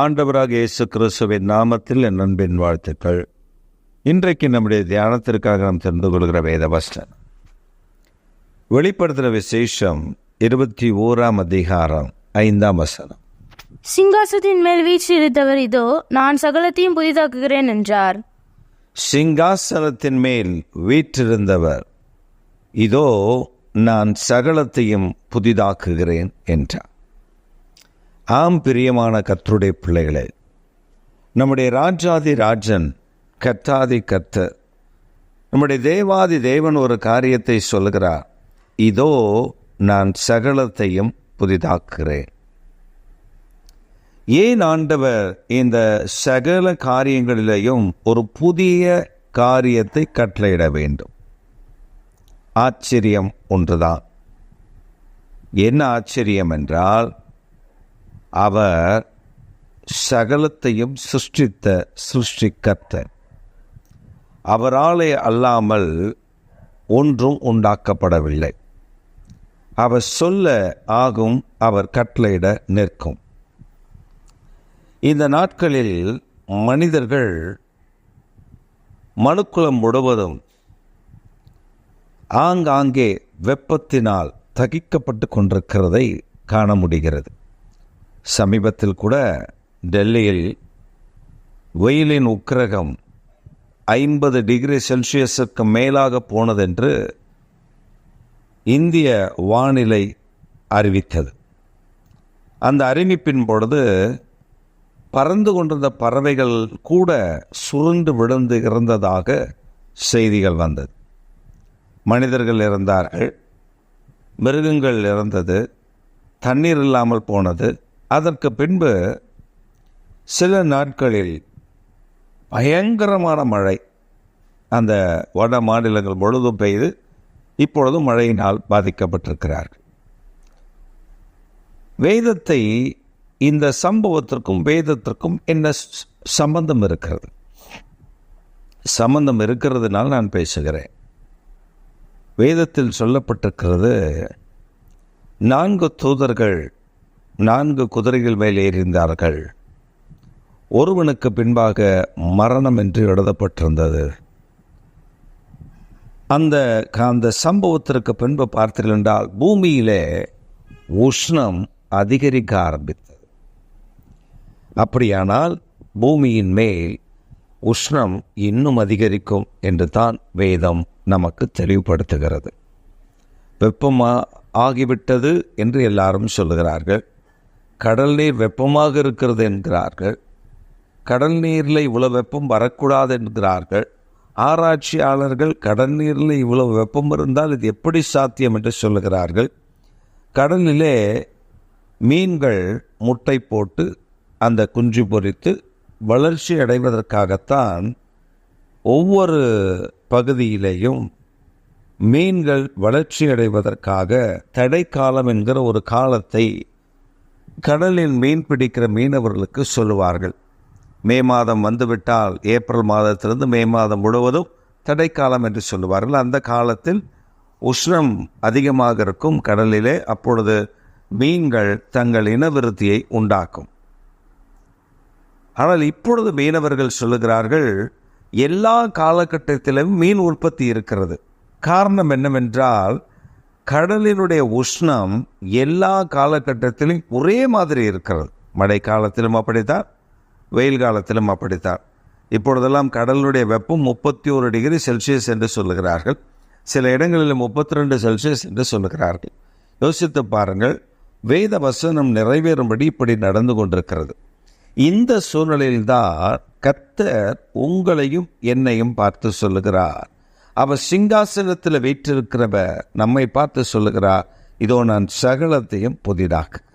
ஆண்டவராக இயேசு கிறிஸ்துவின் நாமத்தில் என் அன்பின் வாழ்த்துக்கள். இன்றைக்கு நம்முடைய தியானத்திற்காக நாம் தெரிந்து கொள்கிற வேத வசனம். வெளிப்படுத்துகிற விசேஷம் இருபத்தி ஓராம் அதிகாரம் ஐந்தாம் வசனம். சிங்காசத்தின் மேல் வீற்றிருந்தவர் இதோ நான் சகலத்தையும் புதிதாக்குகிறேன் என்றார். சிங்காசனத்தின் மேல் வீற்றிருந்தவர் இதோ நான் சகலத்தையும் புதிதாக்குகிறேன் என்றார். ஆம் பிரியமான கத்தருடைய பிள்ளைகளே நம்முடைய ராஜாதி ராஜன் கத்தாதி கத்த நம்முடைய தேவாதி தேவன் ஒரு காரியத்தை சொல்கிறார் இதோ நான் சகலத்தையும் புதிதாக்குகிறேன். ஏன் ஆண்டவர் இந்த சகல காரியங்களிலேயும் ஒரு புதிய காரியத்தை கட்டளையிட வேண்டும்? ஆச்சரியம் ஒன்றுதான். என்ன ஆச்சரியம் என்றால் அவர் சகலத்தையும் சிருஷ்டித்த சிருஷ்டிக்கர்த்தர். அவராலே அல்லாமல் ஒன்றும் உண்டாக்கப்படவில்லை. அவர் சொல்ல ஆகும் அவர் கட்டளையிட நிற்கும். இந்த நாட்களில் மனிதர்கள் மனுக்குலம் முழுவதும் ஆங்காங்கே வெப்பத்தினால் தகிக்கப்பட்டு கொண்டிருக்கிறதை காண முடிகிறது. சமீபத்தில் கூட டெல்லியில் வெயிலின் உக்கிரகம் ஐம்பது டிகிரி செல்சியஸுக்கு மேலாக போனதென்று இந்திய வானிலை அறிவித்தது. அந்த அறிவிப்பின் பொழுது பறந்து கொண்டிருந்த பறவைகள் கூட சுருண்டு விழுந்து இறந்ததாக செய்திகள் வந்தது. மனிதர்கள் இறந்தார்கள் மிருகங்கள் இறந்தது தண்ணீர் இல்லாமல் போனது அதற்கு பின்பு சில நாட்களில் பயங்கரமான மழை அந்த வட மாநிலங்கள் முழுதும் பெய்து இப்பொழுதும் மழையினால் பாதிக்கப்பட்டிருக்கிறார்கள். வேதத்தை இந்த சம்பவத்திற்கும் வேதத்திற்கும் என்ன சம்பந்தம் இருக்கிறது? சம்பந்தம் இருக்கிறதுனால் நான் பேசுகிறேன். வேதத்தில் சொல்லப்பட்டிருக்கிறது நான்கு தூதர்கள் நான்கு குதிரைகள் மேல் இருந்தார்கள் ஒருவனுக்கு பின்பாக மரணம் என்று எழுதப்பட்டிருந்தது. அந்த அந்த சம்பவத்திற்கு பின்பு பார்த்தீர்கள் என்றால் பூமியிலே உஷ்ணம் அதிகரிக்க ஆரம்பித்தது. அப்படியானால் பூமியின் மேல் உஷ்ணம் இன்னும் அதிகரிக்கும் என்று தான் வேதம் நமக்கு தெளிவுபடுத்துகிறது. வெப்பமா ஆகிவிட்டது என்று எல்லாரும் சொல்லுகிறார்கள். கடல் நீர் வெப்பமாக இருக்கிறது என்கிறார்கள். கடல் நீரில் இவ்வளவு வெப்பம் வரக்கூடாது என்கிறார்கள். ஆராய்ச்சியாளர்கள் கடல் நீரில் இவ்வளவு வெப்பம் இருந்தால் இது எப்படி சாத்தியம் என்று சொல்லுகிறார்கள். கடலிலே மீன்கள் முட்டை போட்டு அந்த குஞ்சு பொரித்து வளர்ச்சி அடைவதற்காகத்தான் ஒவ்வொரு பகுதியிலேயும் மீன்கள் வளர்ச்சி அடைவதற்காக காலம் என்கிற ஒரு காலத்தை கடலில் மீன் பிடிக்கிற மீனவர்களுக்கு சொல்லுவார்கள் மே மாதம் வந்துவிட்டால் ஏப்ரல் மாதத்திலிருந்து மே மாதம் முழுவதும் தடைக்காலம் என்று சொல்லுவார்கள். அந்த காலத்தில் உஷ்ணம் அதிகமாக இருக்கும் கடலிலே அப்பொழுது மீன்கள் தங்கள் இனவிருத்தியை உண்டாக்கும். ஆனால் இப்பொழுது மீனவர்கள் சொல்லுகிறார்கள் எல்லா காலகட்டத்திலும் மீன் உற்பத்தி இருக்கிறது. காரணம் என்னவென்றால் கடலினுடைய உஷ்ணம் எல்லா காலகட்டத்திலும் ஒரே மாதிரி இருக்கிறது. மழை காலத்திலும் அப்படித்தான் வெயில் காலத்திலும் அப்படித்தான். இப்பொழுதெல்லாம் கடலுடைய வெப்பம் முப்பத்தி ஒரு டிகிரி செல்சியஸ் என்று சொல்லுகிறார்கள். சில இடங்களில் முப்பத்தி ரெண்டு செல்சியஸ் என்று சொல்லுகிறார்கள். யோசித்து பாருங்கள் வேத வசனம் நிறைவேறும்படி இப்படி நடந்து கொண்டிருக்கிறது. இந்த சூழ்நிலையில்தான் கர்த்தர் உங்களையும் என்னையும் பார்த்து சொல்லுகிறார். அவர் சிங்காசனத்தில் வீற்றிருக்கிறவர் நம்மை பார்த்து சொல்லுகிறார் இதோ நான் சகலத்தையும் புதிதாக்குகிறேன்.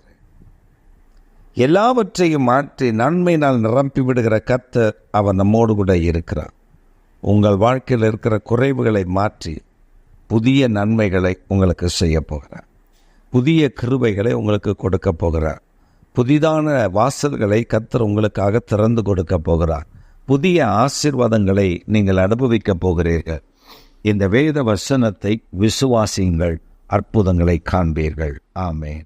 எல்லாவற்றையும் மாற்றி நன்மையினால் நிரம்பி விடுகிற கர்த்தர் அவர் நம்மோடு கூட இருக்கிறார். உங்கள் வாழ்க்கையில் இருக்கிற குறைவுகளை மாற்றி புதிய நன்மைகளை உங்களுக்கு செய்ய போகிறார். புதிய கிருபைகளை உங்களுக்கு கொடுக்க போகிறார். புதிதான வாசல்களை கத்தர் உங்களுக்காக திறந்து கொடுக்க போகிறார். புதிய ஆசீர்வாதங்களை நீங்கள் அனுபவிக்க போகிறீர்கள். இந்த வேத வசனத்தை விசுவாசியுங்கள். அற்புதங்களை காண்பீர்கள். ஆமேன்.